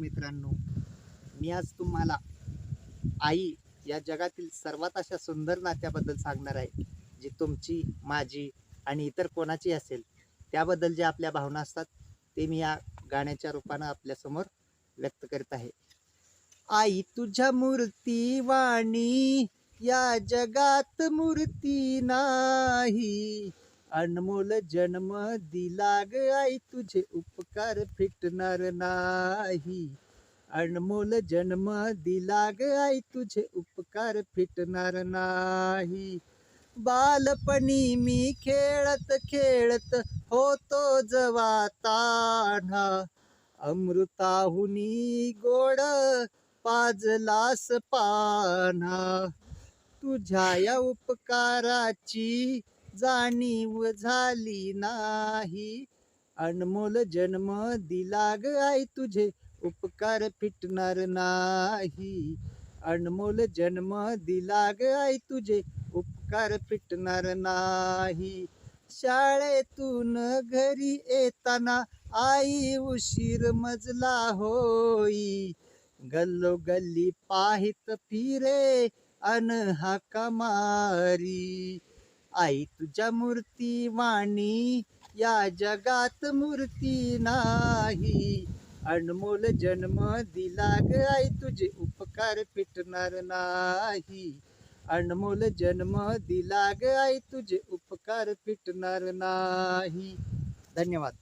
मित्रांनो मी आज तुम्हाला आई या जगातील सर्वात अशा सुंदर नात्याबद्दल सांगणार आहे जी तुमची माझी आणि इतर कोणाची असेल त्याबद्दल जे आपल्या भावना असतात ते मी या गाण्याच्या रूपानं आपल्यासमोर व्यक्त करीत आहे. आई तुझ्या मूर्ती वाणी या जगात मूर्ती नाही. अनमोल जन्म दिला ग आई तुझे उपकार फिटणार नाही. अनमोल जन्म दिला ग आई तुझे उपकार फिटणार नाही. बालपणी मी खेळत खेळत होतो जवा तान्हा अमृताहुनी गोड पाजलास पाना. तुझ्या या उपकाराची जाणीव झाली नाही. अनमोल जन्म दिला ग आई तुझे उपकार फिटणार नाही. अनमोल जन्म दिला ग आई तुझे उपकार फिटणार नाही. शाळेतून घरी येताना आई उशीर मजला होई. गल्लो गल्ली पाहित फिरे अन हाका मारी. आई तुझ्या मूर्ती वाणी या जगात मूर्ती नाही. अनमोल जन्म दिला ग आई तुझे उपकार फिटणार नाही. अनमोल जन्म दिला ग आई तुझे उपकार फिटणार नाही. धन्यवाद.